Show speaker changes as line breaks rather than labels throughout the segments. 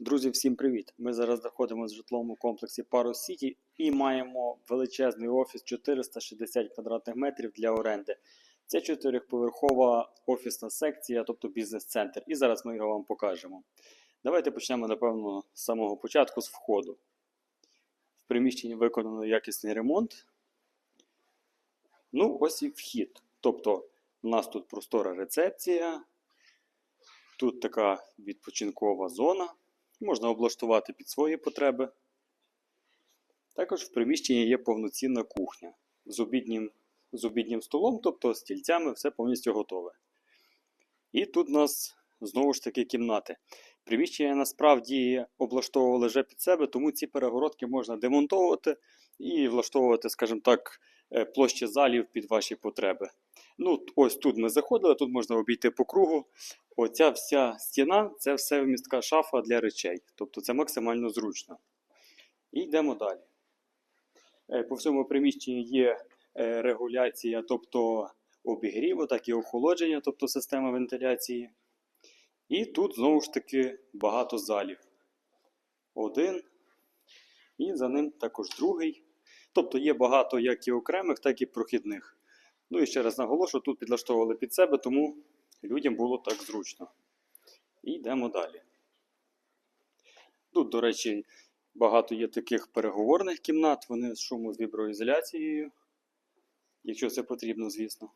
Друзі, всім привіт! Ми зараз знаходимося в житловому комплексі Паро Сіті і маємо величезний офіс 460 квадратних метрів для оренди. Це чотирьохповерхова офісна секція, тобто бізнес-центр. І зараз ми його вам покажемо. Давайте почнемо, напевно, з самого початку, з входу. В приміщенні виконано якісний ремонт. Ну, ось і вхід. Тобто, у нас тут простора рецепція, тут така відпочинкова зона. Можна облаштувати під свої потреби. Також в приміщенні є повноцінна кухня з обіднім, з обіднім столом, тобто стільцями, все повністю готове. І тут у нас знову ж таки кімнати. Приміщення насправді облаштовували вже під себе, тому ці перегородки можна демонтовувати і влаштовувати, скажімо так, е, площі залів під ваші потреби. Ну, ось тут ми заходили, тут можна обійти по кругу. Оця вся стіна це все вмістка шафа для речей. Тобто це максимально зручно. І йдемо далі. Е, По всьому приміщенні є е, регуляція, тобто обігріву, так і охолодження, тобто система вентиляції. І тут знову ж таки багато залів. Один. І за ним також другий. Тобто є багато як і окремих, так і прохідних. Ну і ще раз наголошую, тут підлаштовували під себе, тому людям було так зручно. І йдемо далі. Тут, до речі, багато є таких переговорних кімнат, вони з шуму з якщо це потрібно, звісно.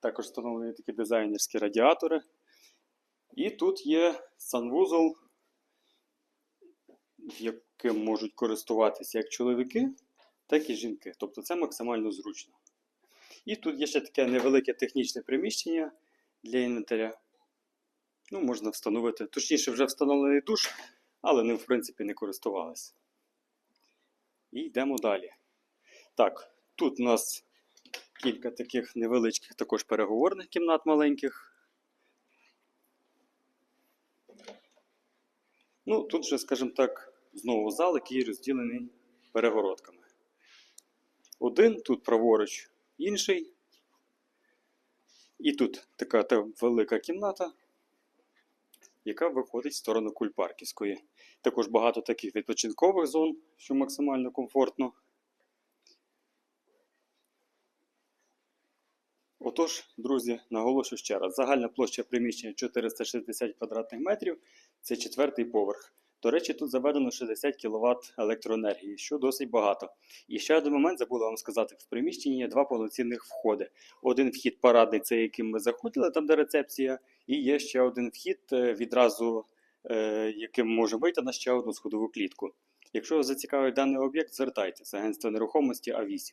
Також встановлені такі дизайнерські радіатори. І тут є санвузол, яким можуть користуватися як чоловіки, так і жінки. Тобто це максимально зручно. І тут є ще таке невелике технічне приміщення для інвентаря. Ну, можна встановити. Точніше, вже встановлений душ, але ним, в принципі, не користувалися. І йдемо далі. Так, тут у нас кілька таких невеличких також переговорних кімнат маленьких. Ну, тут вже, скажімо так, знову зал, який розділений перегородками. Один, тут праворуч інший. І тут така та велика кімната, яка виходить в сторону Кульпарківської. Також багато таких відпочинкових зон, що максимально комфортно. Отож, друзі, наголошую ще раз: загальна площа приміщення 460 квадратних метрів це четвертий поверх. До речі, тут заведено 60 кВт електроенергії, що досить багато. І ще один момент забула вам сказати: в приміщенні є два повноцінних входи. Один вхід парадний, це яким ми заходили, там де рецепція, і є ще один вхід е, відразу, е, яким може вийти на ще одну сходову клітку. Якщо вас зацікавить даний об'єкт, звертайтеся. Агентство нерухомості А8.